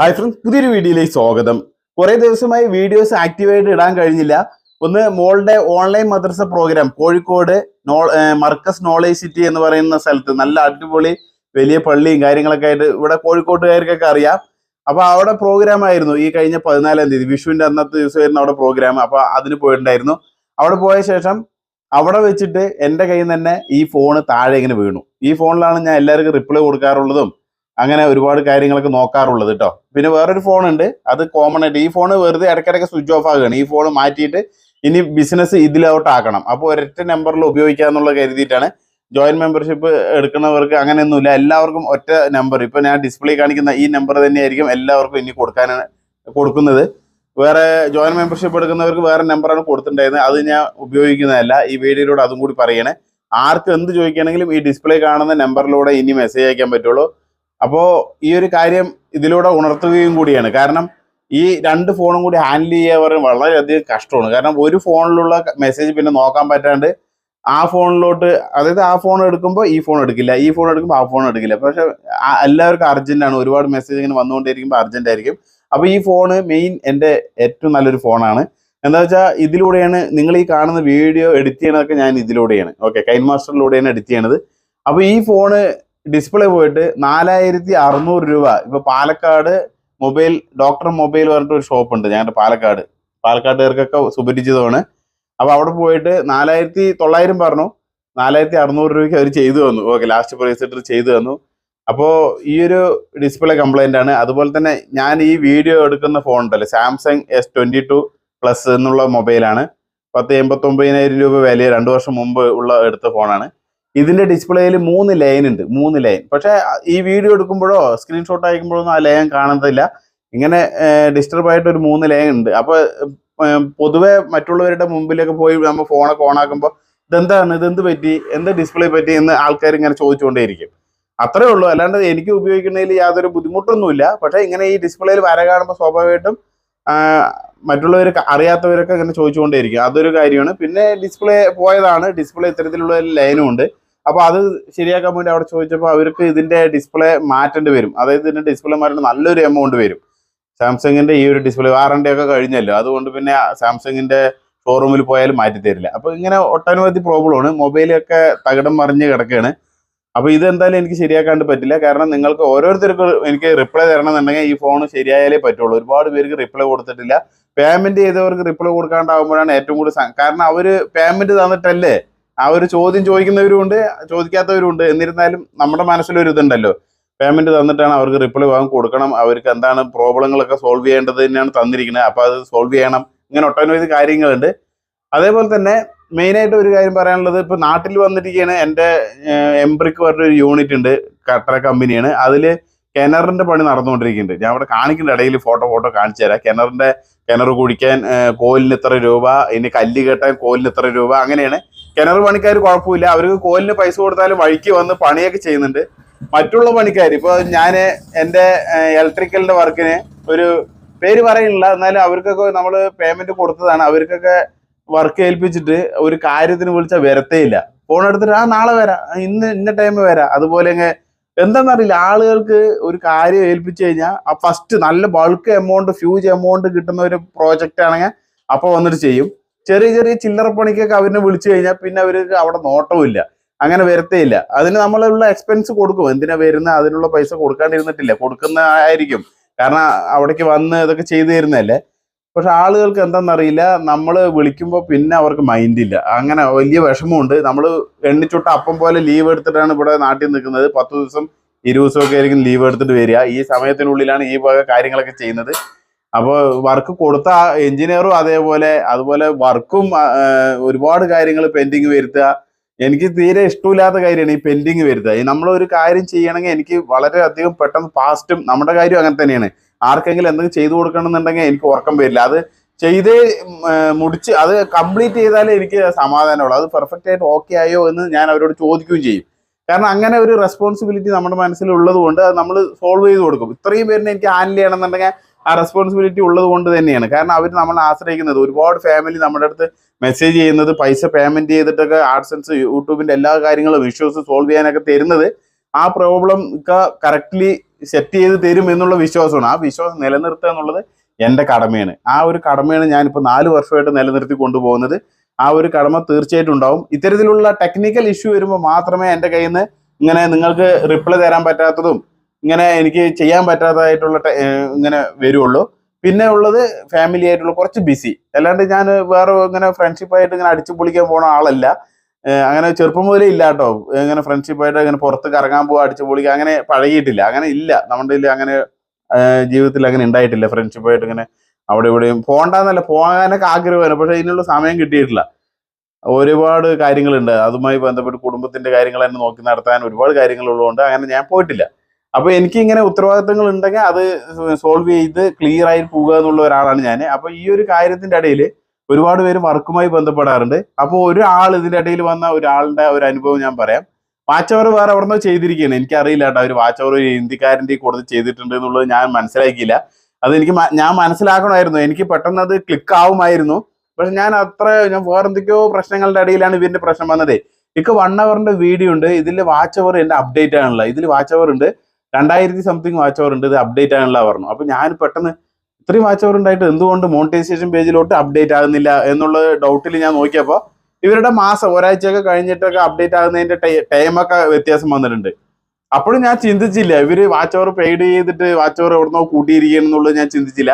Hi friends പുതിയൊരു വീഡിയോയിലേക്ക് സ്വാഗതം. കുറേ ദിവസമായി വീഡിയോസ് ആക്റ്റീവായിട്ട് ഇടാൻ കഴിഞ്ഞില്ല. ഒന്ന് മോളുടെ ഓൺലൈൻ മദ്രസ programme Kozhikode Markaz knowledge city എന്ന് പറയുന്ന സ്ഥലത്ത്. നല്ല അടിപൊളി വലിയ പള്ളിയും കാര്യങ്ങളൊക്കെ ആയിട്ട് ഇവിടെ കോഴിക്കോട്ടുകാർക്കൊക്കെ അറിയാം. അപ്പോൾ അവിടെ പ്രോഗ്രാം ആയിരുന്നു. ഈ കഴിഞ്ഞ പതിനാലാം തീയതി വിഷുവിന്റെ അന്നത്തെ ദിവസമായിരുന്നു അവിടെ പ്രോഗ്രാം അപ്പോൾ അതിന് പോയിട്ടുണ്ടായിരുന്നു. അവിടെ പോയ ശേഷം അവിടെ വെച്ചിട്ട് എന്റെ കയ്യിൽ നിന്ന് തന്നെ ഈ ഫോണ് താഴെ ഇങ്ങനെ വീണു. ഈ ഫോണിലാണ് ഞാൻ എല്ലാവർക്കും റിപ്ലൈ കൊടുക്കാറുള്ളതും അങ്ങനെ ഒരുപാട് കാര്യങ്ങളൊക്കെ നോക്കാറുള്ളത് കേട്ടോ പിന്നെ വേറൊരു ഉണ്ട്. അത് കോമൺ ആയിട്ട് ഈ ഫോൺ വെറുതെ ഇടയ്ക്കിടയ്ക്ക് സ്വിച്ച് ഓഫ് ആകുകയാണ് ഈ ഫോൺ മാറ്റിയിട്ട് ഇനി ബിസിനസ് ഇതിലോട്ടാക്കണം അപ്പോൾ ഒരൊറ്റ നമ്പറിൽ ഉപയോഗിക്കാന്നുള്ള കരുതിയിട്ടാണ് ജോയിന്റ് മെമ്പർഷിപ്പ് എടുക്കുന്നവർക്ക് അങ്ങനെയൊന്നുമില്ല. എല്ലാവർക്കും ഒറ്റ നമ്പർ ഇപ്പോൾ ഞാൻ ഡിസ്പ്ലേ കാണിക്കുന്ന ഈ നമ്പർ തന്നെയായിരിക്കും എല്ലാവർക്കും ഇനി കൊടുക്കാനാണ് കൊടുക്കുന്നത്. വേറെ ജോയിന്റ് മെമ്പർഷിപ്പ് എടുക്കുന്നവർക്ക് വേറെ നമ്പറാണ് കൊടുത്തിട്ടുണ്ടായിരുന്നത്. അത് ഞാൻ ഉപയോഗിക്കുന്നതല്ല. ഈ വീഡിയോയിലൂടെ അതും കൂടി പറയണേ. ആർക്ക് എന്ത് ചോദിക്കുകയാണെങ്കിലും ഈ ഡിസ്പ്ലേ കാണുന്ന നമ്പറിലൂടെ ഇനി മെസ്സേജ് അയക്കാൻ പറ്റുള്ളൂ. അപ്പോൾ ഈ ഒരു കാര്യം ഇതിലൂടെ ഉണർത്തുകയും കൂടിയാണ്. കാരണം ഈ രണ്ട് ഫോണും കൂടി ഹാൻഡിൽ ചെയ്യാൻ പറയുന്നത് വളരെയധികം കഷ്ടമാണ്. കാരണം ഒരു ഫോണിലുള്ള മെസ്സേജ് പിന്നെ നോക്കാൻ പറ്റാണ്ട് ആ ഫോണിലോട്ട് അതായത് ആ ഫോൺ എടുക്കുമ്പോൾ ഈ ഫോൺ എടുക്കില്ല ഈ ഫോൺ എടുക്കുമ്പോൾ ആ ഫോൺ എടുക്കില്ല. പക്ഷെ എല്ലാവർക്കും അർജന്റാണ് ഒരുപാട് മെസ്സേജ് ഇങ്ങനെ വന്നുകൊണ്ടിരിക്കുമ്പോൾ അർജന്റ് ആയിരിക്കും. അപ്പോൾ ഈ ഫോണ് മെയിൻ എന്റെ ഏറ്റവും നല്ലൊരു ഫോണാണ് എന്താ വെച്ചാൽ ഇതിലൂടെയാണ് നിങ്ങൾ ഈ കാണുന്ന വീഡിയോ എഡിറ്റ് ചെയ്യണതൊക്കെ ഞാൻ ഇതിലൂടെയാണ്. ഓക്കെ കൈൻ മാസ്റ്ററിലൂടെയാണ് എഡിറ്റ് ചെയ്യണത്. അപ്പോൾ ഈ ഫോണ് ഡിസ്പ്ലേ പോയിട്ട് നാലായിരത്തി അറുന്നൂറ് രൂപ. ഇപ്പൊ പാലക്കാട് മൊബൈൽ ഡോക്ടർ മൊബൈൽ പറഞ്ഞിട്ട് ഒരു ഷോപ്പ് ഉണ്ട്. ഞങ്ങളുടെ പാലക്കാട്. പാലക്കാട്ടുകാർക്കൊക്കെ സുപരിചിതമാണ്. അപ്പൊ അവിടെ പോയിട്ട് നാലായിരത്തി തൊള്ളായിരം പറഞ്ഞു. നാലായിരത്തി അറുന്നൂറ് രൂപയ്ക്ക് അവർ ചെയ്തു തന്നു. ഓക്കെ ലാസ്റ്റ് പ്രൈസ് ഇട്ട് ചെയ്തു തന്നു. അപ്പോൾ ഈ ഒരു ഡിസ്പ്ലേ കംപ്ലൈന്റ് ആണ്. അതുപോലെ തന്നെ ഞാൻ ഈ വീഡിയോ എടുക്കുന്ന ഫോൺ ഉണ്ടല്ലോ Samsung S twenty two plus എന്നുള്ള മൊബൈലാണ് പത്ത് എൺപത്തൊമ്പതിനായിരം രൂപ വില രണ്ട് വർഷം മുമ്പ് ഉള്ള എടുത്ത ഫോണാണ് ഇതിന്റെ ഡിസ്പ്ലേയിൽ മൂന്ന് ലൈൻ ഉണ്ട് മൂന്ന് ലൈൻ. പക്ഷെ ഈ വീഡിയോ എടുക്കുമ്പോഴോ സ്ക്രീൻഷോട്ട് അയക്കുമ്പോഴോ ആ ലൈൻ കാണത്തില്ല. ഇങ്ങനെ ഡിസ്റ്റർബ് ആയിട്ട് ഒരു മൂന്ന് ലൈൻ ഉണ്ട്. അപ്പൊ ഏർ, പൊതുവെ മറ്റുള്ളവരുടെ മുമ്പിലൊക്കെ പോയി നമ്മൾ ഫോണൊക്കെ ഓൺ ആക്കുമ്പോൾ ഇതെന്താണ്? ഇതെന്ത് പറ്റി? എന്ത് ഡിസ്പ്ലേ പറ്റി? എന്ന് ആൾക്കാർ ഇങ്ങനെ ചോദിച്ചുകൊണ്ടേയിരിക്കും. അത്രേ ഉള്ളൂ. അല്ലാണ്ട് എനിക്ക് ഉപയോഗിക്കുന്നതിൽ യാതൊരു ബുദ്ധിമുട്ടൊന്നുമില്ല. പക്ഷെ ഇങ്ങനെ ഈ ഡിസ്പ്ലേയിൽ വര കാണുമ്പോൾ സ്വാഭാവികമായിട്ടും മറ്റുള്ളവർ അറിയാത്തവരൊക്കെ ഇങ്ങനെ ചോദിച്ചുകൊണ്ടേയിരിക്കും. അതൊരു കാര്യമാണ്. പിന്നെ ഡിസ്പ്ലേ പോയതാണ്. ഡിസ്പ്ലേ ഇത്തരത്തിലുള്ള ലൈനും ഉണ്ട്. അപ്പൊ അത് ശരിയാക്കാൻ വേണ്ടി അവിടെ ചോദിച്ചപ്പോൾ അവർക്ക് ഇതിന്റെ ഡിസ്പ്ലേ മാറ്റേണ്ടി വരും. അതായത് ഇതിന്റെ ഡിസ്പ്ലേ മാറ്റേണ്ട നല്ലൊരു എമൗണ്ട് വരും. സാംസങ്ങിന്റെ ഈ ഒരു ഡിസ്പ്ലേ വാറണ്ടി ഒക്കെ കഴിഞ്ഞല്ലോ. അതുകൊണ്ട് പിന്നെ സാംസങ്ങിന്റെ ഷോറൂമിൽ പോയാലും മാറ്റി തരില്ല. അപ്പൊ ഇങ്ങനെ ഒട്ടനവധി പ്രോബ്ലമാണ് മൊബൈലൊക്കെ തകിടം മറിഞ്ഞ് കിടക്കുകയാണ് അപ്പൊ ഇത് എന്തായാലും എനിക്ക് ശരിയാക്കാണ്ട് പറ്റില്ല. കാരണം നിങ്ങൾക്ക് ഓരോരുത്തർക്കും എനിക്ക് റിപ്ലൈ തരണമെന്നുണ്ടെങ്കിൽ ഈ ഫോൺ ശരിയായാലേ പറ്റുള്ളൂ. ഒരുപാട് പേർക്ക് റിപ്ലൈ കൊടുത്തിട്ടില്ല. പേയ്മെന്റ് ചെയ്തവർക്ക് റിപ്ലൈ കൊടുക്കാണ്ടാവുമ്പോഴാണ് ഏറ്റവും കൂടുതൽ കാരണം അവർ പേയ്മെന്റ് തന്നിട്ടല്ലേ ആ ഒരു ചോദ്യം ചോദിക്കുന്നവരും ഉണ്ട് ചോദിക്കാത്തവരും ഉണ്ട് എന്നിരുന്നാലും നമ്മുടെ മനസ്സിലൊരു ഇതുണ്ടല്ലോ. പേയ്മെന്റ് തന്നിട്ടാണ് അവർക്ക് റിപ്ലൈ വാങ്ങി കൊടുക്കണം. അവർക്ക് എന്താണ് പ്രോബ്ലങ്ങളൊക്കെ സോൾവ് ചെയ്യേണ്ടത് തന്നെയാണ് തന്നിരിക്കുന്നത്. അപ്പൊ അത് സോൾവ് ചെയ്യണം. ഇങ്ങനെ ഒട്ടനവധി കാര്യങ്ങളുണ്ട്. അതേപോലെ തന്നെ മെയിൻ ആയിട്ട് ഒരു കാര്യം പറയാനുള്ളത് ഇപ്പൊ നാട്ടിൽ വന്നിരിക്കുകയാണ് എന്റെ എംബ്രിക്ക് പറഞ്ഞൊരു യൂണിറ്റ് ഉണ്ട് കട്ടറ കമ്പനിയാണ്. അതിൽ കിണറിന്റെ പണി നടന്നുകൊണ്ടിരിക്കുന്നുണ്ട്. ഞാൻ അവിടെ കാണിക്കുന്ന ഇടയിൽ ഫോട്ടോ ഫോട്ടോ കാണിച്ചു തരാം. കിണറിന്റെ കിണർ കുടിക്കാൻ കോലിന് ഇത്ര രൂപ ഇനി കല്ല് കെട്ടാൻ കോലിന് ഇത്ര രൂപ അങ്ങനെയാണ് കിണർ പണിക്കാർ കുഴപ്പമില്ല. അവർക്ക് കോലിന് പൈസ കൊടുത്താലും വഴിക്ക് വന്ന് പണിയൊക്കെ ചെയ്യുന്നുണ്ട്. മറ്റുള്ള പണിക്കാർ ഇപ്പൊ ഞാൻ എന്റെ ഇലക്ട്രിക്കലിന്റെ വർക്കിന് ഒരു പേര് പറയുന്നില്ല എന്നാലും അവർക്കൊക്കെ നമ്മൾ പേയ്മെന്റ് കൊടുത്തതാണ്. അവർക്കൊക്കെ വർക്ക് ഏൽപ്പിച്ചിട്ട് ഒരു കാര്യത്തിന് വിളിച്ചാൽ വരത്തേയില്ല ഫോൺ എടുത്തിട്ട് ആ നാളെ വരാം. ഇന്ന് ഇന്ന ടൈം വരാം. അതുപോലെ അങ്ങ് എന്താണെന്നറിയില്ല ആളുകൾക്ക് ഒരു കാര്യം ഏൽപ്പിച്ചു കഴിഞ്ഞാൽ ആ ഫസ്റ്റ് നല്ല ബൾക്ക് എമൗണ്ട് ഫ്യൂജ് എമൗണ്ട് കിട്ടുന്ന ഒരു പ്രോജക്റ്റ് ആണെങ്കിൽ അപ്പോൾ വന്നിട്ട് ചെയ്യും. ചെറിയ ചെറിയ ചില്ലറ പണിക്കൊക്കെ അവരിനെ വിളിച്ചു കഴിഞ്ഞാൽ പിന്നെ അവർക്ക് അവിടെ നോട്ടമില്ല അങ്ങനെ വരത്തേയില്ല. അതിന് നമ്മളുള്ള എക്സ്പെൻസ് കൊടുക്കും. എന്തിനാ വരുന്ന? അതിനുള്ള പൈസ കൊടുക്കാണ്ടിരുന്നിട്ടില്ല. കൊടുക്കുന്ന ആയിരിക്കും. കാരണം അവിടേക്ക് വന്ന് ഇതൊക്കെ ചെയ്തു തരുന്നതല്ലേ? പക്ഷെ ആളുകൾക്ക് എന്താണെന്നറിയില്ല നമ്മൾ വിളിക്കുമ്പോൾ പിന്നെ അവർക്ക് മൈൻഡില്ല അങ്ങനെ വലിയ വിഷമമുണ്ട്. നമ്മൾ എണ്ണിച്ചുട്ട അപ്പം പോലെ ലീവ് എടുത്തിട്ടാണ് ഇവിടെ നാട്ടിൽ നിൽക്കുന്നത്. പത്ത് ദിവസം ഇരുപത് ദിവസമൊക്കെ ആയിരിക്കും ലീവ് എടുത്തിട്ട് വരിക. ഈ സമയത്തിനുള്ളിലാണ് ഈ വക കാര്യങ്ങളൊക്കെ ചെയ്യുന്നത്. അപ്പോൾ വർക്ക് കൊടുത്ത എഞ്ചിനീയറും അതേപോലെ അതുപോലെ വർക്കും ഒരുപാട് കാര്യങ്ങൾ പെൻഡിങ് വരുത്തുക. എനിക്ക് തീരെ ഇഷ്ടമില്ലാത്ത കാര്യമാണ് ഈ പെൻഡിങ് വരുത്തുക. ഈ നമ്മളൊരു കാര്യം ചെയ്യണമെങ്കിൽ എനിക്ക് വളരെയധികം പെട്ടെന്ന് ഫാസ്റ്റും നമ്മുടെ കാര്യം അങ്ങനെ തന്നെയാണ്. ആർക്കെങ്കിലും എന്തെങ്കിലും ചെയ്തു കൊടുക്കണമെന്നുണ്ടെങ്കിൽ എനിക്ക് ഉറക്കം വരില്ല. അത് ചെയ്ത് മുടിച്ച് അത് കംപ്ലീറ്റ് ചെയ്താലേ എനിക്ക് സമാധാനമുള്ളൂ. അത് പെർഫെക്റ്റ് ആയിട്ട് ഓക്കെ ആയോ എന്ന് ഞാൻ അവരോട് ചോദിക്കുകയും ചെയ്യും. കാരണം അങ്ങനെ ഒരു റെസ്പോൺസിബിലിറ്റി നമ്മുടെ മനസ്സിൽ ഉള്ളത് കൊണ്ട് അത് നമ്മൾ സോൾവ് ചെയ്ത് കൊടുക്കും. ഇത്രയും പേരിനെ എനിക്ക് ഹാൻഡിൽ ചെയ്യണമെന്നുണ്ടെങ്കിൽ ആ റെസ്പോൺസിബിലിറ്റി ഉള്ളത് കൊണ്ട് തന്നെയാണ്. കാരണം അവർ നമ്മളെ ആശ്രയിക്കുന്നത്. ഒരുപാട് ഫാമിലി നമ്മുടെ അടുത്ത് മെസ്സേജ് ചെയ്യുന്നത് പൈസ പേയ്മെന്റ് ചെയ്തിട്ടൊക്കെ ആഡ്സൻസ് യൂട്യൂബിന്റെ എല്ലാ കാര്യങ്ങളും ഇഷ്യൂസ് സോൾവ് ചെയ്യാനൊക്കെ തരുന്നത് ആ പ്രോബ്ലം ഒക്കെ കറക്റ്റ്ലി സെറ്റ് ചെയ്ത് തരും എന്നുള്ള വിശ്വാസമാണ്. ആ വിശ്വാസം നിലനിർത്തുക എന്നുള്ളത് എന്റെ കടമയാണ്. ആ ഒരു കടമയാണ് ഞാനിപ്പോൾ നാല് വർഷമായിട്ട് നിലനിർത്തി കൊണ്ടുപോകുന്നത്. ആ ഒരു കടമ തീർച്ചയായിട്ടും ഉണ്ടാവും. ഇത്തരത്തിലുള്ള ടെക്നിക്കൽ ഇഷ്യൂ വരുമ്പോൾ മാത്രമേ എന്റെ കയ്യിൽ നിന്ന് ഇങ്ങനെ നിങ്ങൾക്ക് റിപ്ലൈ തരാൻ പറ്റാത്തതും ഇങ്ങനെ എനിക്ക് ചെയ്യാൻ പറ്റാത്തതായിട്ടുള്ള ഇങ്ങനെ വരുള്ളൂ പിന്നെ ഉള്ളത് ഫാമിലി ആയിട്ടുള്ള കുറച്ച് ബിസി അല്ലാണ്ട് ഞാൻ വേറെ ഇങ്ങനെ ഫ്രണ്ട്ഷിപ്പായിട്ട് ഇങ്ങനെ അടിച്ചു പൊളിക്കാൻ പോണ ആളല്ല. അങ്ങനെ ചെറുപ്പം മുതലേ ഇല്ല കേട്ടോ. ഇങ്ങനെ ഫ്രണ്ട്ഷിപ്പായിട്ട് ഇങ്ങനെ പുറത്ത് കറങ്ങാൻ പോകുക അടിച്ചു പൊളിക്കുക അങ്ങനെ പഴകിയിട്ടില്ല. അങ്ങനെ ഇല്ല. നമ്മുടെ അങ്ങനെ ജീവിതത്തിൽ അങ്ങനെ ഉണ്ടായിട്ടില്ല ഫ്രണ്ട്ഷിപ്പായിട്ട് ഇങ്ങനെ അവിടെ ഇവിടെയും. പോകണ്ടെന്നല്ല പോകാനൊക്കെ ആഗ്രഹമായിരുന്നു. പക്ഷേ ഇതിനുള്ള സമയം കിട്ടിയിട്ടില്ല. ഒരുപാട് കാര്യങ്ങളുണ്ട്. അതുമായി ബന്ധപ്പെട്ട് കുടുംബത്തിന്റെ കാര്യങ്ങൾ തന്നെ നോക്കി നടത്താൻ ഒരുപാട് കാര്യങ്ങളുള്ളതുകൊണ്ട് അങ്ങനെ ഞാൻ പോയിട്ടില്ല. അപ്പൊ എനിക്ക് ഇങ്ങനെ ഉത്തരവാദിത്തങ്ങൾ ഉണ്ടെങ്കിൽ അത് സോൾവ് ചെയ്ത് ക്ലിയർ ആയി പോകുക എന്നുള്ള ഒരാളാണ് ഞാൻ. അപ്പൊ ഈ ഒരു കാര്യത്തിന്റെ ഇടയിൽ ഒരുപാട് പേര് വർക്കുമായി ബന്ധപ്പെടാറുണ്ട്. അപ്പോൾ ഒരാൾ ഇതിന്റെ ഇടയിൽ വന്ന ഒരാളുടെ ഒരു അനുഭവം ഞാൻ പറയാം. വാച്ച് അവർ വേറെ എവിടെന്നോ ചെയ്തിരിക്കുകയാണ്. എനിക്കറിയില്ല കേട്ടോ അവർ വാച്ച് അവർ ഒരു ഹിന്ദിക്കാരന്റെ കൂടുതൽ ചെയ്തിട്ടുണ്ട് എന്നുള്ളത് ഞാൻ മനസ്സിലാക്കിയില്ല. അത് എനിക്ക് ഞാൻ മനസ്സിലാക്കണമായിരുന്നു. എനിക്ക് പെട്ടെന്ന് അത് ക്ലിക്ക് ആവുമായിരുന്നു. പക്ഷെ ഞാൻ അത്ര ഞാൻ വേറെ എന്തൊക്കെയോ പ്രശ്നങ്ങളുടെ ഇടയിലാണ് ഇവന്റെ പ്രശ്നം വന്നത്. ഇക്ക് വൺ അവറിന്റെ വീഡിയോ ഉണ്ട്. ഇതിൽ വാച്ച് അവർ എന്റെ അപ്ഡേറ്റ് ആണല്ലോ ഇതിൽ വാച്ച് അവർ ഉണ്ട്. രണ്ടായിരത്തി സംതിങ് വാച്ച് അവർ ഉണ്ട് ഇത് അപ്ഡേറ്റ് ആകാനുള്ള പറഞ്ഞു. അപ്പൊ ഞാൻ പെട്ടെന്ന് ഇത്രയും വാച്ച് അവർ ഉണ്ടായിട്ട് എന്തുകൊണ്ട് മോണിറ്റൈസേഷൻ പേജിലോട്ട് അപ്ഡേറ്റ് ആകുന്നില്ല എന്നുള്ള ഡൗട്ടിൽ ഞാൻ നോക്കിയപ്പോൾ ഇവരുടെ മാസം ഒരാഴ്ചയൊക്കെ കഴിഞ്ഞിട്ടൊക്കെ അപ്ഡേറ്റ് ആകുന്നതിന്റെ ടൈമൊക്കെ വ്യത്യാസം വന്നിട്ടുണ്ട്. അപ്പോഴും ഞാൻ ചിന്തിച്ചില്ല ഇവർ വാച്ച് അവർ പെയ്ഡ് ചെയ്തിട്ട് വാച്ച് അവർ എവിടുന്നോ കൂട്ടിയിരിക്കണം എന്നുള്ളത് ഞാൻ ചിന്തിച്ചില്ല.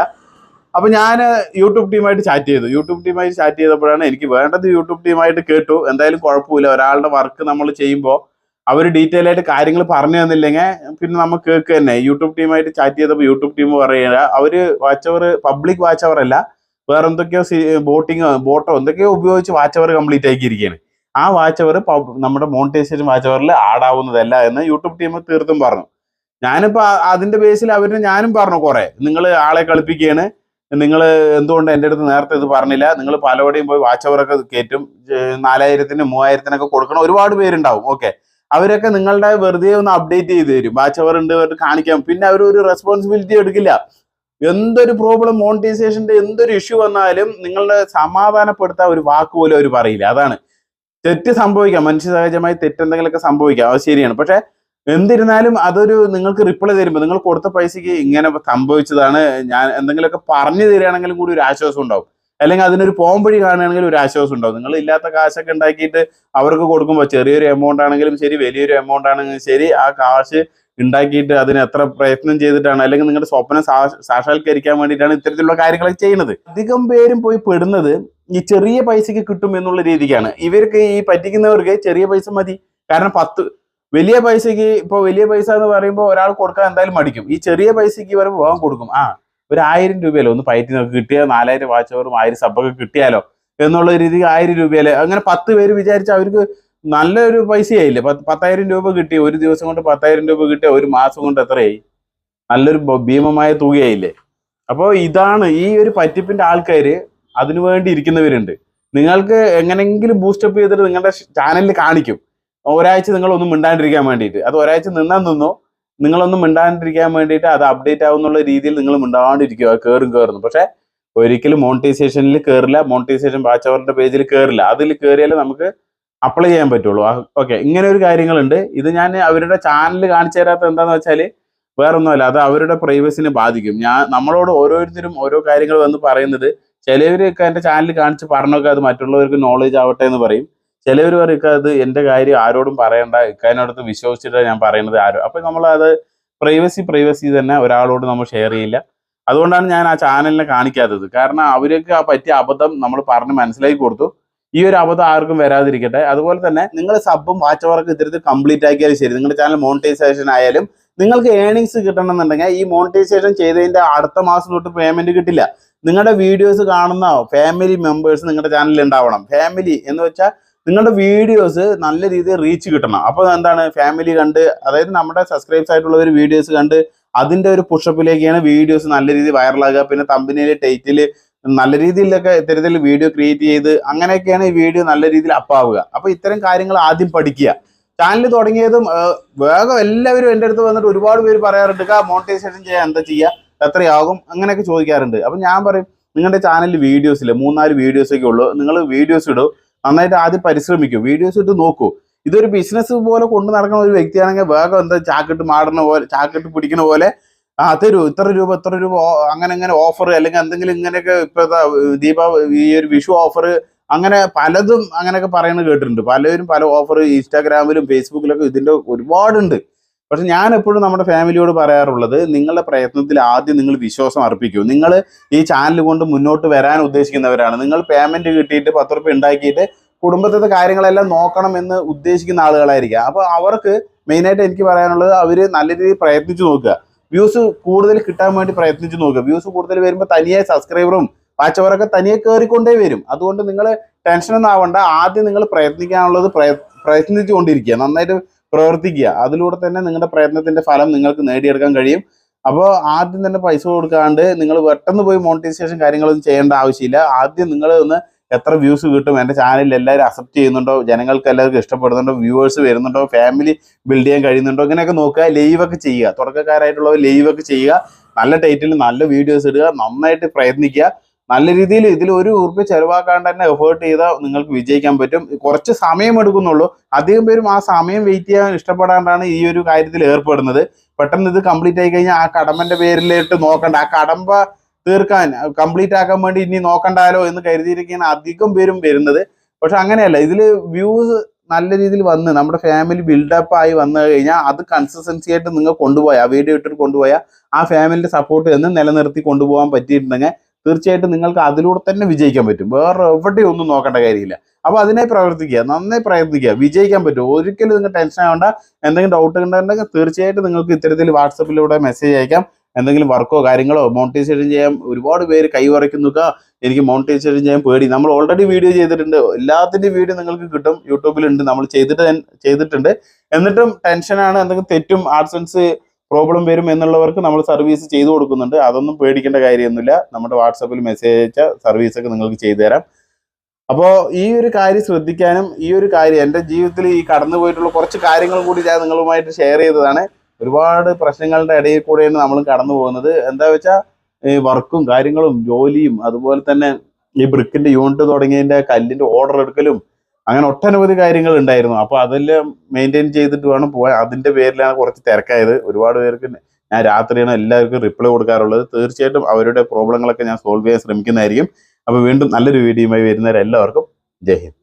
അപ്പൊ ഞാൻ യൂട്യൂബ് ടീമായിട്ട് ചാറ്റ് ചെയ്തു. യൂട്യൂബ് ടീമായിട്ട് ചാറ്റ് ചെയ്തപ്പോഴാണ് എനിക്ക് വേണ്ടത് യൂട്യൂബ് ടീമായിട്ട് കേട്ടു. എന്തായാലും കുഴപ്പമില്ല. ഒരാളുടെ വർക്ക് നമ്മൾ ചെയ്യുമ്പോൾ അവർ ഡീറ്റെയിൽ ആയിട്ട് കാര്യങ്ങൾ പറഞ്ഞു തന്നില്ലെങ്കിൽ പിന്നെ നമുക്ക് കേൾക്കുക തന്നെ. യൂട്യൂബ് ടീമായിട്ട് ചാറ്റ് ചെയ്തപ്പോൾ യൂട്യൂബ് ടീം പറയുക അവർ watch hour public watch hour അല്ല വേറെ എന്തൊക്കെയോ ബോട്ടിങ്ങോ ബോട്ടോ എന്തൊക്കെയോ ഉപയോഗിച്ച് വാച്ച് അവർ കംപ്ലീറ്റ് ആക്കിയിരിക്കുകയാണ് ആ വാച്ച് അവർ നമ്മുടെ മോണിറ്റൈസേഷൻ വാച്ച് അവറിൽ ആടാവുന്നതല്ല എന്ന് യൂട്യൂബ് ടീം തീർത്തും പറഞ്ഞു. ഞാനിപ്പോൾ അതിന്റെ ബേസിൽ അവരിന് ഞാനും പറഞ്ഞു കുറെ. നിങ്ങൾ ആളെ കളിപ്പിക്കുകയാണ്. നിങ്ങൾ എന്തുകൊണ്ട് എന്റെ അടുത്ത് നേരത്തെ ഇത് പറഞ്ഞില്ല? നിങ്ങൾ പലവടെയും പോയി വാച്ച് അവറൊക്കെ കയറ്റും. നാലായിരത്തിന് മൂവായിരത്തിനൊക്കെ കൊടുക്കണം. ഒരുപാട് പേരുണ്ടാവും. ഓക്കെ അവരൊക്കെ നിങ്ങളുടെ വെറുതെ ഒന്ന് അപ്ഡേറ്റ് ചെയ്ത് തരും. വാച്ച് അവർ ഉണ്ട് കാണിക്കാം പിന്നെ അവർ ഒരു റെസ്പോൺസിബിലിറ്റി എടുക്കില്ല. എന്തൊരു പ്രോബ്ലം മോണിറ്റൈസേഷന്റെ എന്തൊരു ഇഷ്യൂ വന്നാലും നിങ്ങളുടെ സമാധാനപ്പെടുത്താൻ ഒരു വാക്ക് പോലും അവർ പറയില്ല. അതാണ്. തെറ്റ് സംഭവിക്കാം. മനുഷ്യ സഹജമായി തെറ്റെന്തെങ്കിലുമൊക്കെ സംഭവിക്കാം. അത് ശരിയാണ്. പക്ഷെ എന്തിരുന്നാലും അതൊരു നിങ്ങൾക്ക് റിപ്ലൈ തരുമ്പോൾ നിങ്ങൾ കൊടുത്ത പൈസയ്ക്ക് ഇങ്ങനെ സംഭവിച്ചതാണ് ഞാൻ എന്തെങ്കിലുമൊക്കെ പറഞ്ഞു തരികയാണെങ്കിലും കൂടി ഒരു ആശ്വാസം ഉണ്ടാവും. അല്ലെങ്കിൽ അതിനൊരു പോംവഴി കാണുകയാണെങ്കിൽ ഒരു ആശ്വാസം ഉണ്ടാവും. നിങ്ങൾ ഇല്ലാത്ത കാശൊക്കെ ഉണ്ടാക്കിയിട്ട് അവർക്ക് കൊടുക്കുമ്പോൾ ചെറിയൊരു എമൗണ്ട് ആണെങ്കിലും ശരി വലിയൊരു എമൗണ്ട് ആണെങ്കിലും ശരി ആ കാശ് ഉണ്ടാക്കിയിട്ട് അതിന് എത്ര പ്രയത്നം ചെയ്തിട്ടാണ് അല്ലെങ്കിൽ നിങ്ങളുടെ സ്വപ്നം സാക്ഷാത്കരിക്കാൻ വേണ്ടിയിട്ടാണ് ഇത്തരത്തിലുള്ള കാര്യങ്ങളൊക്കെ ചെയ്യുന്നത്. അധികം പേരും പോയി പെടുന്നത് ഈ ചെറിയ പൈസക്ക് കിട്ടും എന്നുള്ള രീതിക്കാണ്. ഇവർക്ക് ഈ പറ്റിക്കുന്നവർക്ക് ചെറിയ പൈസ മതി. കാരണം പത്ത് വലിയ പൈസക്ക് ഇപ്പൊ വലിയ പൈസ എന്ന് പറയുമ്പോൾ ഒരാൾ കൊടുക്കാൻ എന്തായാലും മടിക്കും. ഈ ചെറിയ പൈസക്ക് വരുമ്പോൾ പോകാൻ കൊടുക്കും. ആ ഒരു ആയിരം രൂപയല്ലോ? ഒന്ന് പയറ്റി നോക്കി. കിട്ടിയാൽ നാലായിരം വാച്ച് ആയിരം സബ്ബൊക്കെ കിട്ടിയാലോ? എന്നുള്ള രീതിക്ക് ആയിരം രൂപയല്ലേ? അങ്ങനെ പത്ത് പേര് വിചാരിച്ച അവർക്ക് നല്ലൊരു പൈസയായില്ലേ? പത്ത് പത്തായിരം രൂപ കിട്ടി ഒരു ദിവസം കൊണ്ട് പത്തായിരം രൂപ കിട്ടിയ ഒരു മാസം കൊണ്ട് എത്രയായി? നല്ലൊരു ഭീമമായ തുകയായില്ലേ? അപ്പോൾ ഇതാണ് ഈ ഒരു പറ്റിപ്പിന്റെ ആൾക്കാർ അതിനു വേണ്ടി ഇരിക്കുന്നവരുണ്ട്. നിങ്ങൾക്ക് എങ്ങനെങ്കിലും ബൂസ്റ്റപ്പ് ചെയ്തിട്ട് നിങ്ങളുടെ ചാനലിൽ കാണിക്കും. ഒരാഴ്ച നിങ്ങളൊന്നും മിണ്ടാണ്ടിരിക്കാൻ വേണ്ടിയിട്ട്. അത് ഒരാഴ്ച നിന്നാൽ നിന്നോ നിങ്ങളൊന്നും മിണ്ടാണ്ടിരിക്കാൻ വേണ്ടിയിട്ട് അത് അപ്ഡേറ്റ് ആവുന്നുള്ള രീതിയിൽ നിങ്ങൾ മിണ്ടാണ്ടിരിക്കുക. കയറും കയറുന്നു പക്ഷേ ഒരിക്കലും മോണിറ്റൈസേഷനിൽ കയറില്ല മോണിറ്റൈസേഷൻ വാച്ച് അവറിന്റെ പേജിൽ കയറില്ല അതിൽ കയറിയാലേ നമുക്ക് അപ്ലൈ ചെയ്യാൻ പറ്റുള്ളൂ. ഓക്കെ ഇങ്ങനെ ഒരു കാര്യങ്ങളുണ്ട്. ഇത് ഞാൻ അവരുടെ ചാനൽ കാണിച്ചു തരാത്ത എന്താന്ന് വെച്ചാൽ വേറൊന്നുമല്ല. അത് അവരുടെ പ്രൈവസിനെ ബാധിക്കും. ഞാൻ നമ്മളോട് ഓരോരുത്തരും ഓരോ കാര്യങ്ങൾ വന്ന് പറയുന്നത് ചിലവരൊക്കെ എന്റെ ചാനൽ കാണിച്ച് പറഞ്ഞൊക്കെ അത് മറ്റുള്ളവർക്ക് നോളേജ് ആവട്ടെ എന്ന് പറയും. ചിലവർ പറയും അത് എന്റെ കാര്യം ആരോടും പറയണ്ട. ഇക്കാനോടത്ത് വിശ്വസിച്ചിട്ടാണ് ഞാൻ പറയുന്നത് ആരോ. അപ്പൊ അത് പ്രൈവസി പ്രൈവസി തന്നെ ഒരാളോട് നമ്മൾ ഷെയർ ചെയ്യില്ല. അതുകൊണ്ടാണ് ഞാൻ ആ ചാനലിനെ കാണിക്കാത്തത്. കാരണം അവർക്ക് ആ പറ്റിയ അബദ്ധം നമ്മൾ പറഞ്ഞ് മനസ്സിലാക്കി കൊടുത്തു. ഈ ഒരു അബദ്ധം ആർക്കും വരാതിരിക്കട്ടെ. അതുപോലെ തന്നെ നിങ്ങൾ സബും വാച്ച് അവർക്ക് ഇത്തരത്തിൽ കംപ്ലീറ്റ് ആക്കിയാലും ശരി. നിങ്ങളുടെ ചാനൽ മോണിറ്റൈസേഷൻ ആയാലും നിങ്ങൾക്ക് ഏണിങ്സ് കിട്ടണമെന്നുണ്ടെങ്കിൽ ഈ മോണിറ്റൈസേഷൻ ചെയ്തതിന്റെ അടുത്ത മാസം തൊട്ട് പേയ്മെന്റ് കിട്ടില്ല. നിങ്ങളുടെ വീഡിയോസ് കാണുന്ന ഫാമിലി മെമ്പേഴ്സ് നിങ്ങളുടെ ചാനലിൽ ഉണ്ടാവണം. ഫാമിലി എന്ന് വെച്ചാൽ നിങ്ങളുടെ വീഡിയോസ് നല്ല രീതിയിൽ റീച്ച് കിട്ടണം. അപ്പോൾ എന്താണ്? ഫാമിലി കണ്ട് അതായത് നമ്മുടെ സബ്സ്ക്രൈബ്സ് ആയിട്ടുള്ള ഒരു വീഡിയോസ് കണ്ട് അതിന്റെ ഒരു പുഷപ്പിലേക്കാണ് വീഡിയോസ് നല്ല രീതിയിൽ വൈറലാകുക പിന്നെ തമ്പനിയിലെ ടൈറ്റിൽ നല്ല രീതിയിലൊക്കെ ഇത്തരത്തിൽ വീഡിയോ ക്രിയേറ്റ് ചെയ്ത് അങ്ങനെയൊക്കെയാണ് ഈ വീഡിയോ നല്ല രീതിയിൽ അപ്പാവുക അപ്പോൾ ഇത്തരം കാര്യങ്ങൾ ആദ്യം പഠിക്കുക. ചാനൽ തുടങ്ങിയതും വേഗം എല്ലാവരും എന്റെ അടുത്ത് വന്നിട്ട് ഒരുപാട് പേര് പറയാറുണ്ട് മോണിറ്റൈസേഷൻ ചെയ്യാൻ എന്താ ചെയ്യുക എത്രയാകും? അങ്ങനെയൊക്കെ ചോദിക്കാറുണ്ട്. അപ്പൊ ഞാൻ പറയും നിങ്ങളുടെ ചാനലിൽ വീഡിയോസ് ഇല്ല? മൂന്നാൽ വീഡിയോസൊക്കെ ഉള്ളൂ. നിങ്ങൾ വീഡിയോസ് ഇടൂ. നന്നായിട്ട് ആദ്യം പരിശ്രമിക്കൂ. വീഡിയോസ് ഇട്ട് നോക്കൂ. ഇതൊരു ബിസിനസ് പോലെ കൊണ്ടു നടക്കുന്ന ഒരു വ്യക്തിയാണെങ്കിൽ വേഗം എന്താ ചാക്കിട്ട് മാടുന്ന പോലെ ചാക്കിട്ട് പിടിക്കുന്ന പോലെ ആ തരൂ. ഇത്ര രൂപ ഇത്ര രൂപ അങ്ങനെ ഇങ്ങനെ ഓഫർ അല്ലെങ്കിൽ എന്തെങ്കിലും ഇങ്ങനെയൊക്കെ ഇപ്പൊ ദാ ദീപാവലി ഈ ഒരു വിഷു ഓഫർ അങ്ങനെ പലതും അങ്ങനെയൊക്കെ പറയുന്നത് കേട്ടിട്ടുണ്ട്. പലരും പല ഓഫർ ഇൻസ്റ്റാഗ്രാമിലും ഫേസ്ബുക്കിലൊക്കെ ഇതിന്റെ ഒരുപാടുണ്ട്. പക്ഷെ ഞാൻ എപ്പോഴും നമ്മുടെ ഫാമിലിയോട് പറയാറുള്ളത് നിങ്ങളുടെ പ്രയത്നത്തിൽ ആദ്യം നിങ്ങൾ വിശ്വാസം അർപ്പിക്കൂ. നിങ്ങൾ ഈ ചാനൽ കൊണ്ട് മുന്നോട്ട് വരാൻ ഉദ്ദേശിക്കുന്നവരാണ്. നിങ്ങൾ പേയ്മെന്റ് കിട്ടിയിട്ട് പത്ത് റുപ്യ ഉണ്ടാക്കിയിട്ട് കുടുംബത്തിലെ കാര്യങ്ങളെല്ലാം നോക്കണം എന്ന് ഉദ്ദേശിക്കുന്ന ആളുകളായിരിക്കാം. അപ്പോൾ അവർക്ക് മെയിനായിട്ട് എനിക്ക് പറയാനുള്ളത് അവർ നല്ല രീതിയിൽ പ്രയത്നിച്ചു നോക്കുക. വ്യൂസ് കൂടുതൽ കിട്ടാൻ വേണ്ടി പ്രയത്നിച്ചു നോക്കുക. വ്യൂസ് കൂടുതൽ വരുമ്പോൾ തനിയെ സബ്സ്ക്രൈബറും വാച്ചവറൊക്കെ തനിയെ കയറിക്കൊണ്ടേ വരും. അതുകൊണ്ട് നിങ്ങൾ ടെൻഷനൊന്നും ആവണ്ട. ആദ്യം നിങ്ങൾ പ്രയത്നിക്കാനുള്ളത് പ്രയത്നിച്ചുകൊണ്ടിരിക്കുക പ്രയത്നിച്ചു കൊണ്ടിരിക്കുക. നന്നായിട്ട് പ്രവർത്തിക്കുക. അതിലൂടെ തന്നെ നിങ്ങളുടെ പ്രയത്നത്തിന്റെ ഫലം നിങ്ങൾക്ക് നേടിയെടുക്കാൻ കഴിയും. അപ്പോൾ ആദ്യം തന്നെ പൈസ കൊടുക്കാണ്ട് നിങ്ങൾ പെട്ടെന്ന് പോയി മോണിറ്റൈസേഷൻ കാര്യങ്ങളൊന്നും ചെയ്യേണ്ട ആവശ്യമില്ല. ആദ്യം നിങ്ങൾ ഒന്ന് എത്ര വ്യൂസ് കിട്ടും? എന്റെ ചാനലിൽ എല്ലാവരും അക്സെപ്റ്റ് ചെയ്യുന്നുണ്ടോ? ജനങ്ങൾക്ക് എല്ലാവർക്കും ഇഷ്ടപ്പെടുന്നുണ്ടോ? വ്യൂവേഴ്സ് വരുന്നുണ്ടോ? ഫാമിലി ബിൽഡ് ചെയ്യാൻ കഴിയുന്നുണ്ടോ? ഇങ്ങനെയൊക്കെ നോക്കുക ലൈവ് ഒക്കെ ചെയ്യുക. തുടക്കക്കാരായിട്ടുള്ളവർ ലൈവ് ഒക്കെ ചെയ്യുക. നല്ല ടൈറ്റിൽ നല്ല വീഡിയോസ് ഇടുക. നന്നായിട്ട് പ്രയത്നിക്കുക. നല്ല രീതിയിൽ ഇതിൽ ഒരു ഉറുപ്പ് ചെലവാക്കാണ്ട് തന്നെ എഫേർട്ട് ചെയ്താൽ നിങ്ങൾക്ക് വിജയിക്കാൻ പറ്റും. കുറച്ച് സമയം എടുക്കുന്നുള്ളൂ. അധികം പേരും ആ സമയം വെയിറ്റ് ചെയ്യാൻ ഇഷ്ടപ്പെടാണ്ടാണ് ഈ ഒരു കാര്യത്തിൽ ഏർപ്പെടുന്നത്. പെട്ടെന്ന് ഇത് കംപ്ലീറ്റ് ആയി കഴിഞ്ഞാൽ ആ കടമ്പന്റെ പേരിലിട്ട് നോക്കണ്ട. ആ കടമ്പ തീർക്കാൻ കംപ്ലീറ്റ് ആക്കാൻ വേണ്ടി ഇനി നോക്കണ്ടാലോ എന്ന് കരുതിയിരിക്കുന്ന അധികം പേരും വരുന്നത്. പക്ഷെ അങ്ങനെയല്ല. ഇതിൽ വ്യൂസ് നല്ല രീതിയിൽ വന്ന് നമ്മുടെ ഫാമിലി ബിൽഡപ്പ് ആയി വന്നു കഴിഞ്ഞാൽ അത് കൺസിസ്റ്റൻസി ആയിട്ട് നിങ്ങൾ കൊണ്ടുപോയാൽ വീഡിയോ ഇട്ടിട്ട് കൊണ്ടുപോയാൽ ആ ഫാമിലിന്റെ സപ്പോർട്ട് എന്ന് നിലനിർത്തി കൊണ്ടുപോകാൻ പറ്റിയിട്ടുണ്ടെങ്കിൽ തീർച്ചയായിട്ടും നിങ്ങൾക്ക് അതിലൂടെ തന്നെ വിജയിക്കാൻ പറ്റും. വേറെ എവിടെയും ഒന്നും നോക്കേണ്ട കാര്യമില്ല. അപ്പോൾ അതിനെ പ്രവർത്തിക്കുക നന്നായി പ്രയത്നിക്കുക വിജയിക്കാൻ പറ്റും. ഒരിക്കലും നിങ്ങൾ ടെൻഷൻ ആവേണ്ട. എന്തെങ്കിലും ഡൗട്ട് ഉണ്ടെങ്കിൽ തീർച്ചയായിട്ടും നിങ്ങൾക്ക് ഇത്തരത്തിൽ വാട്സപ്പിലൂടെ മെസ്സേജ് അയക്കാം. എന്തെങ്കിലും വർക്കോ കാര്യങ്ങളോ മോണിറ്റൈസേഷൻ ചെയ്യാൻ ഒരുപാട് പേര് കൈവറയ്ക്കുന്നൊക്കെ എനിക്ക് മോണിറ്റൈസേഷൻ ചെയ്യാൻ പേടി. നമ്മൾ ഓൾറെഡി വീഡിയോ ചെയ്തിട്ടുണ്ട്. എല്ലാത്തിന്റെയും വീഡിയോ നിങ്ങൾക്ക് കിട്ടും. യൂട്യൂബിലുണ്ട്. നമ്മൾ ചെയ്തിട്ട് ചെയ്തിട്ടുണ്ട്. എന്നിട്ടും ടെൻഷനാണ് എന്തെങ്കിലും തെറ്റും ആഡ്സൻസ് പ്രോബ്ലം വരും എന്നുള്ളവർക്ക് നമ്മൾ സർവീസ് ചെയ്തു കൊടുക്കുന്നുണ്ട്. അതൊന്നും പേടിക്കേണ്ട കാര്യമൊന്നുമില്ല. നമ്മുടെ വാട്സപ്പിൽ മെസ്സേജ് അയച്ചാൽ സർവീസൊക്കെ നിങ്ങൾക്ക് ചെയ്തു തരാം. അപ്പോൾ ഈ ഒരു കാര്യം ശ്രദ്ധിക്കാനും ഈ ഒരു കാര്യം എന്റെ ജീവിതത്തിൽ ഈ കടന്നു പോയിട്ടുള്ള കുറച്ച് കാര്യങ്ങൾ കൂടി ഞാൻ നിങ്ങളുമായിട്ട് ഷെയർ ചെയ്തതാണ്. ഒരുപാട് പ്രശ്നങ്ങളുടെ ഇടയിൽ കൂടെയാണ് നമ്മൾ കടന്നു പോകുന്നത്. എന്താ വെച്ചാൽ ഈ വർക്കും കാര്യങ്ങളും ജോലിയും അതുപോലെ തന്നെ ഈ ബ്രിക്കിന്റെ യൂണിറ്റ് തുടങ്ങിയതിന്റെ കല്ലിന്റെ ഓർഡർ എടുക്കലും അങ്ങനെ ഒട്ടനവധി കാര്യങ്ങൾ ഉണ്ടായിരുന്നു. അപ്പൊ അതെല്ലാം മെയിന്റെയിൻ ചെയ്തിട്ട് വേണം പോകാൻ. അതിന്റെ പേരിലാണ് കുറച്ച് തിരക്കായത്. ഒരുപാട് പേർക്ക് ഞാൻ രാത്രിയാണ് എല്ലാവർക്കും റിപ്ലൈ കൊടുക്കാറുള്ളത്. തീർച്ചയായിട്ടും അവരുടെ പ്രോബ്ലങ്ങളൊക്കെ ഞാൻ സോൾവ് ചെയ്യാൻ ശ്രമിക്കുന്നതായിരിക്കും. അപ്പൊ വീണ്ടും നല്ലൊരു വീഡിയോയുമായി വരുന്നവരെല്ലാവർക്കും ജയ് ഹിന്ദ്.